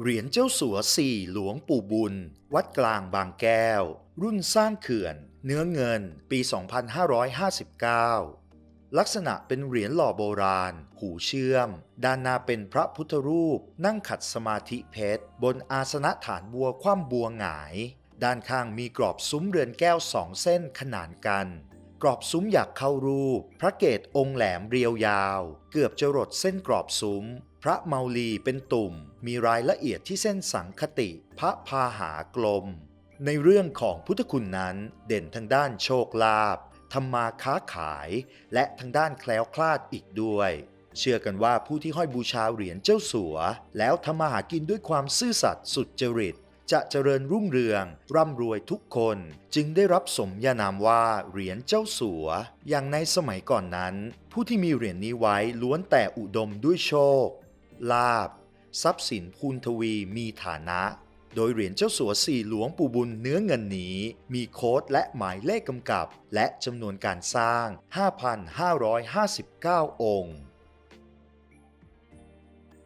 เหรียญเจ้าสัวสี่หลวงปู่บุญ วัดกลางบางแก้ว รุ่นสร้างเขื่อน เนื้อเงิน ปี 2559 ลักษณะเป็นเหรียญหล่อโบราณ หูเชื่อม ด้านหน้าเป็นพระพุทธรูป นั่งขัดสมาธิเพชร บนอาสนะฐานบัวคว่ำบัวหงาย ด้านข้างมีกรอบซุ้มเรือนแก้วสองเส้นขนานกัน กรอบซุ้มอยากเข้ารูป พระเกศองค์แหลมเรียวยาว เกือบจะรดเส้นกรอบซุ้ม พระเมาลีเป็นตุ่มมีรายละเอียดที่เส้นสังคติพระพาหากลม ในเรื่องของพุทธคุณนั้นเด่นทางด้านโชคลาภทำมาค้าขาย และทางด้านแคล้วคลาดอีกด้วย เชื่อกันว่าผู้ที่ห้อยบูชาเหรียญเจ้าสัว แล้วทำมาหากินด้วยความซื่อสัตย์สุดจริต จะเจริญรุ่งเรือง ร่ำรวยทุกคน จึงได้รับสมญานามว่าเหรียญเจ้าสัว อย่างในสมัยก่อนนั้น ผู้ที่มีเหรียญนี้ไว้ล้วนแต่อุดมด้วยโชค ลาบ ทรัพย์สินพูนทวีมีฐานะ โดยเหรียญเจ้าสัวสี่หลวงปู่บุญเนื้อเงินนี้ มีโค้ดและหมายเลขกำกับ และจำนวนการสร้าง 5,559 องค์